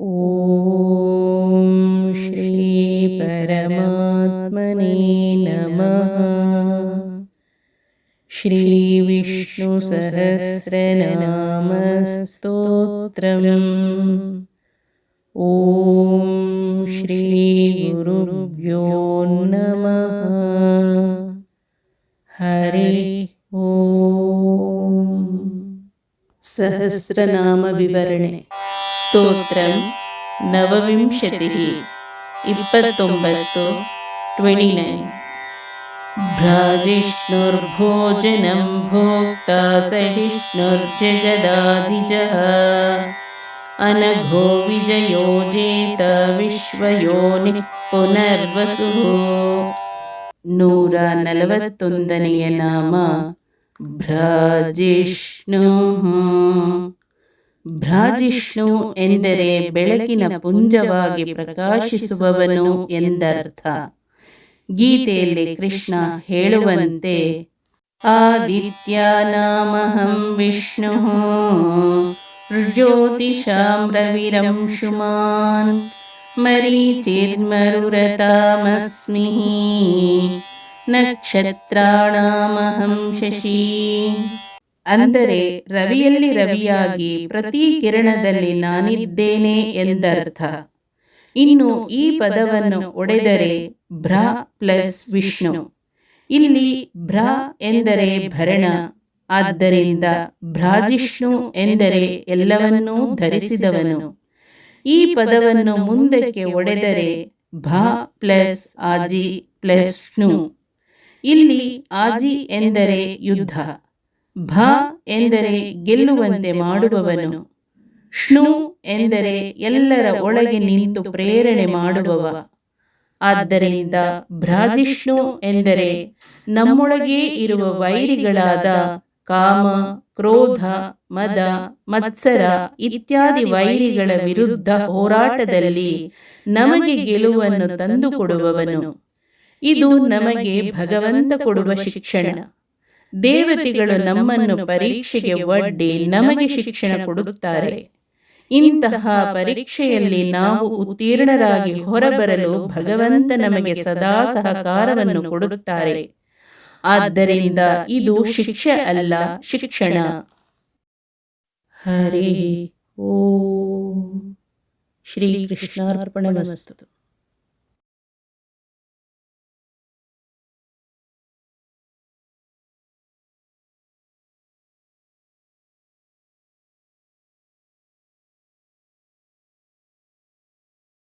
ॐ श्रीपरमात्मने नमः। श्रीविष्णुसहस्रनामस्तोत्रम् ॐ श्रीगुरुभ्यो नमः। हरि ॐ सहस्रनामविवरणे ಸ್ತೋತ್ರ ನವವಿಂಶತಿ ಇಪ್ಪತ್ತೊಂಬತ್ತು ಟ್ವೆಂಟಿ ನೈನ್ ಭ್ರಾಜಿಷ್ಣುರ್ಭೋಜನಂ ಭೋಕ್ತ ಸಹಿಷ್ಣುರ್ಜಗದಾದಿಜಃ ಅನಘೋ ವಿಜಯೋಜೇತ ವಿಶ್ವಯೋನಿ ಪುನರ್ವಸು ನೂರ ನಲವತ್ತೊಂದನೆಯ ನಾಮ ಭ್ರಾಜಿಷ್ಣು ಭ್ರಾಜಿಷ್ಣು ಎಂದರೆ ಬೆಳಕಿನ ಪುಂಜವಾಗಿ ಪ್ರಕಾಶಿಸುವವನು ಎಂದರ್ಥ ಗೀತೆಯಲ್ಲಿ ಕೃಷ್ಣ ಹೇಳುವಂತೆ ಆದಿತ್ಯಾನಾಮಹಂ ವಿಷ್ಣು ಜ್ಯೋತಿಷಾಂ ರವಿರಂಶುಮಾನ್ ಮರೀಚಿರ್ಮರುರತಾಮಸ್ಮಿ ನಕ್ಷತ್ರಾಣಾಮಹಂ ಶಶಿ ಅಂದರೆ ರವಿಯಲ್ಲಿ ರವಿಯಾಗಿ ಪ್ರತಿ ಕಿರಣದಲ್ಲಿ ನಾನಿದ್ದೇನೆ ಎಂದರ್ಥ. ಇನ್ನು ಈ ಪದವನ್ನು ಒಡೆದರೆ ಭ್ರ ಪ್ಲಸ್ ವಿಷ್ಣು. ಇಲ್ಲಿ ಭ್ರ ಎಂದರೆ ಭರಣ. ಆದ್ದರಿಂದ ಭ್ರಾಜಿಷ್ಣು ಎಂದರೆ ಎಲ್ಲವನ್ನೂ ಧರಿಸಿದವನು. ಈ ಪದವನ್ನು ಮುಂದಕ್ಕೆ ಒಡೆದರೆ ಭ ಪ್ಲಸ್ ಆಜಿ ಪ್ಲಸ್ ಇಲ್ಲಿ ಆಜಿ ಎಂದರೆ ಯುದ್ಧ. ಭ ಎಂದರೆ ಗೆಲ್ಲುವಂತೆ ಮಾಡುವವನು. ಷ್ಣು ಎಂದರೆ ಎಲ್ಲರ ಒಳಗೆ ನಿಂತು ಪ್ರೇರಣೆ ಮಾಡುವವ. ಆದ್ದರಿಂದ ಭ್ರಾಜಿಷ್ಣು ಎಂದರೆ ನಮ್ಮೊಳಗೇ ಇರುವ ವೈರಿಗಳಾದ ಕಾಮ, ಕ್ರೋಧ, ಮದ, ಮತ್ಸರ ಇತ್ಯಾದಿ ವೈರಿಗಳ ವಿರುದ್ಧ ಹೋರಾಟದಲ್ಲಿ ನಮಗೆ ಗೆಲುವನ್ನು ತಂದುಕೊಡುವವನು. ಇದು ನಮಗೆ ಭಗವಂತ ಕೊಡುವ ಶಿಕ್ಷಣ. ದೇವತೆಗಳು ನಮ್ಮನ್ನು ಪರೀಕ್ಷೆಗೆ ಒಡ್ಡಿ ನಮಗೆ ಶಿಕ್ಷಣ ಕೊಡುತ್ತಾರೆ. ಇಂತಹ ಪರೀಕ್ಷೆಯಲ್ಲಿ ನಾವು ಉತ್ತೀರ್ಣರಾಗಿ ಹೊರಬರಲು ಭಗವಂತ ನಮಗೆ ಸದಾ ಸಹಕಾರವನ್ನು ಕೊಡುತ್ತಾರೆ. ಆದ್ದರಿಂದ ಇದು ಶಿಕ್ಷೆ ಅಲ್ಲ, ಶಿಕ್ಷಣ. ಹರಿ ಓ. ಶ್ರೀ ಶ್ರೀಕೃಷ್ಣಾರ್ಪಣಮಸ್ತು.